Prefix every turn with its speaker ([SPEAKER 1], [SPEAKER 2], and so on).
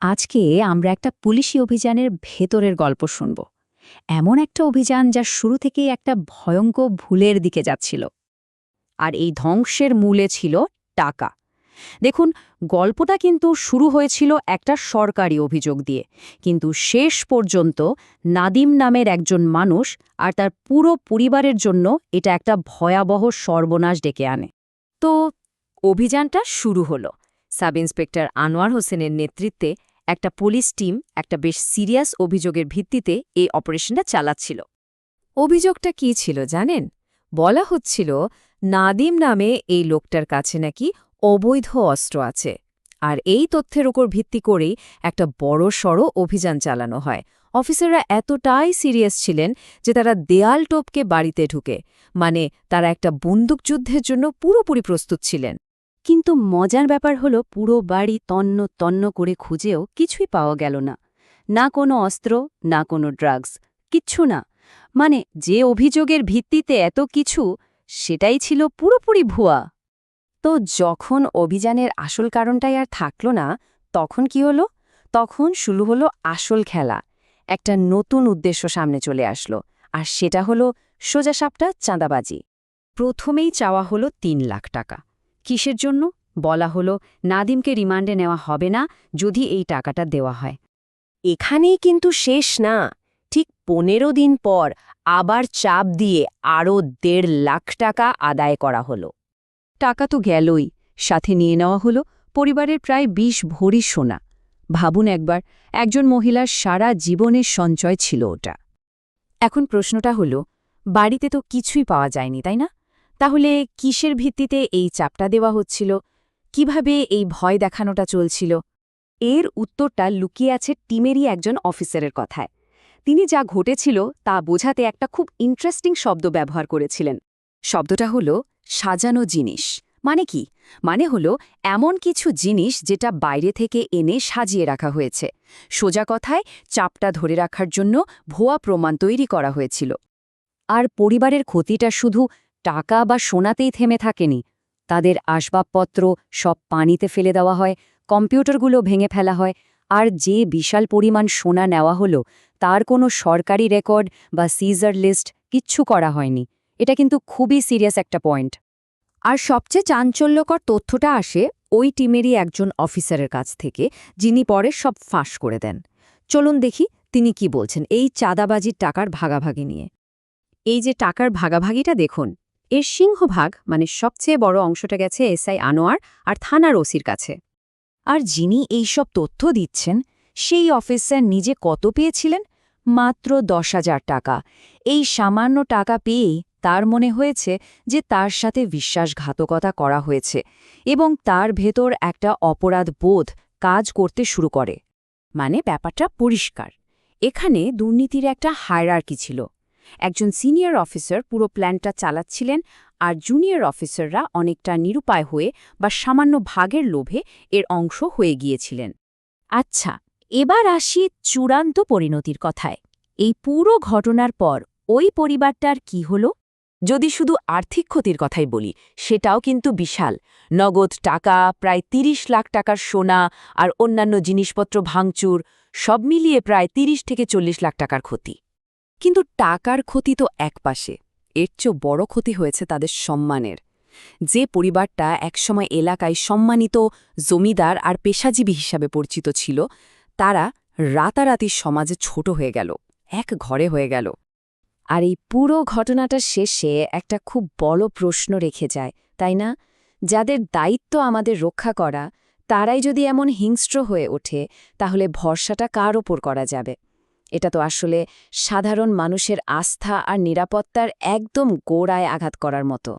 [SPEAKER 1] আজকে আমরা একটা পুলিশি অভিযানের ভেতরের গল্প শুনব। এমন একটা অভিযান যা শুরু থেকেই একটা ভয়ঙ্কর ভুলের দিকে যাচ্ছিল। আর এই ধ্বংসের মূলে ছিল টাকা। দেখুন, গল্পটা কিন্তু শুরু হয়েছিল একটা সরকারি অভিযোগ দিয়ে। কিন্তু শেষ পর্যন্ত নাদিম নামের একজন মানুষ আর তার পুরো পরিবারের জন্য এটা একটা ভয়াবহ সর্বনাশ ডেকে আনে। তো, অভিযানটা শুরু হলো। সাব ইন্সপেক্টর আনোয়ার হোসেনের নেতৃত্বে একটা পুলিশ টিম একটা বেশ সিরিয়াস অভিযোগের ভিত্তিতে এই অপারেশনটা চালাচ্ছিল। অভিযোগটা কি ছিল জানেন? বলা হচ্ছিল, নাদিম নামে এই লোকটার কাছে নাকি অবৈধ অস্ত্র আছে, আর এই তথ্যের উপর ভিত্তি করেই একটা বড় সড় অভিযান চালানো হয়। অফিসাররা এতটাই সিরিয়াস ছিলেন যে তারা দেয়াল টোপকে বাড়িতে ঢুকে মানে তারা একটা বন্দুকযুদ্ধের জন্য পুরোপুরি প্রস্তুত ছিলেন। কিন্তু মজার ব্যাপার হলো পুরো বাড়ি তন্ন তন্ন করে খুঁজেও কিছুই পাওয়া গেল না। না কোনো অস্ত্র, না কোনো ড্রাগস, কিচ্ছু না। মানে যে অভিযোগের ভিত্তিতে এত কিছু, সেটাই ছিল পুরোপুরি ভুয়া। তো যখন অভিযানের আসল কারণটাই আর থাকল না, তখন কি হলো? তখন শুরু হলো আসল খেলা। একটা নতুন উদ্দেশ্য সামনে চলে আসলো, আর সেটা হলো সোজাসাপটা চাঁদাবাজি। প্রথমেই চাওয়া হলো তিন লাখ টাকা। কিসের জন্য? বলা হলো, নাদিমকে রিমান্ডে নেওয়া হবে না যদি এই টাকাটা দেওয়া হয়।
[SPEAKER 2] এখানেই কিন্তু শেষ না। ঠিক পনেরো দিন পর আবার চাপ দিয়ে আরও দেড় লাখ টাকা আদায় করা হলো।
[SPEAKER 1] টাকা তো গেলই। সাথে নিয়ে নেওয়া হলো পরিবারের প্রায় ২০ ভরি সোনা। ভাবুন একবার, একজন মহিলার সারা জীবনের সঞ্চয় ছিল ওটা। এখন প্রশ্নটা হলো, বাড়িতে তো কিছুই পাওয়া যায়নি, তাই না? তাহলে কিসের ভিত্তিতে এই চাপটা দেওয়া হচ্ছিল? কীভাবে এই ভয় দেখানোটা চলছিল? এর উত্তরটা লুকিয়ে আছে টিমেরই একজন অফিসারের কথায়। তিনি যা ঘটেছিল তা বোঝাতে একটা খুব ইন্টারেস্টিং শব্দ ব্যবহার করেছিলেন। শব্দটা হলো সাজানো জিনিস। মানে কি? মানে হলো এমন কিছু জিনিস যেটা বাইরে থেকে এনে সাজিয়ে রাখা হয়েছে। সোজা কথায় চাপটা ধরে রাখার জন্য ভুয়া প্রমাণ তৈরি করা হয়েছিল। আর পরিবারের ক্ষতিটা শুধু টাকা বা সোনাতেই থেমে থাকেনি। তাদের আসবাবপত্র সব পানিতে ফেলে দেওয়া হয়, কম্পিউটারগুলো ভেঙে ফেলা হয়, আর যে বিশাল পরিমাণ সোনা নেওয়া হলো, তার কোনো সরকারি রেকর্ড বা সিজার লিস্ট কিচ্ছু করা হয়নি। এটা কিন্তু খুবই সিরিয়াস একটা পয়েন্ট। আর সবচেয়ে চাঞ্চল্যকর তথ্যটা আসে ওই টিমেরই একজন অফিসারের কাছ থেকে, যিনি পরে সব ফাঁস করে দেন। চলুন দেখি তিনি কি বলছেন এই চাঁদাবাজির টাকার ভাগাভাগি নিয়ে। এই যে টাকার ভাগাভাগিটা দেখুন। এর সিংহভাগ মানে সবচেয়ে বড় অংশটা গেছে এসআই আনোয়ার আর থানার ওসির কাছে। আর যিনি এই সব তথ্য দিচ্ছেন, সেই অফিসার নিজে কত পেয়েছিলেন? মাত্র দশ হাজার টাকা। এই সামান্য টাকা পেয়েই তার মনে হয়েছে যে তার সাথে বিশ্বাসঘাতকতা করা হয়েছে এবং তার ভেতর একটা অপরাধ বোধ কাজ করতে শুরু করে। মানে ব্যাপারটা পরিষ্কার। এখানে দুর্নীতির একটা হায়ারার্কি ছিল। একজন সিনিয়র অফিসার পুরো প্ল্যানটা চালাচ্ছিলেন আর জুনিয়র অফিসাররা অনেকটা নিরুপায় হয়ে বা সামান্য ভাগের লোভে এর অংশ হয়ে গিয়েছিলেন। আচ্ছা এবার আসি চূড়ান্ত পরিণতির কথায়। এই পুরো ঘটনার পর ওই পরিবারটার কি হলো? যদি শুধু আর্থিক ক্ষতির কথাই বলি, সেটাও কিন্তু বিশাল। নগদ টাকা, প্রায় ৩০ লাখ টাকার সোনা আর অন্যান্য জিনিসপত্র ভাঙচুর, সব মিলিয়ে প্রায় ৩০ থেকে চল্লিশ লাখ টাকার ক্ষতি। কিন্তু টাকার ক্ষতি তো একপাশে এর চেয়েও বড় ক্ষতি হয়েছে তাদের সম্মানের। যে পরিবারটা একসময় এলাকায় সম্মানিত জমিদার আর পেশাজীবী হিসাবে পরিচিত ছিল, তারা রাতারাতি সমাজে ছোট হয়ে গেল, এক ঘরে হয়ে গেল। আর এই পুরো ঘটনাটার শেষে একটা খুব বড় প্রশ্ন রেখে যায়, তাই না? যাদের দায়িত্ব আমাদের রক্ষা করা, তারাই যদি এমন হিংস্র হয়ে ওঠে, তাহলে ভরসাটা কার ওপর করা যাবে? এটা তো আসলে সাধারণ মানুষের আস্থা আর নিরাপত্তার একদম গোড়ায় আঘাত করার মতো।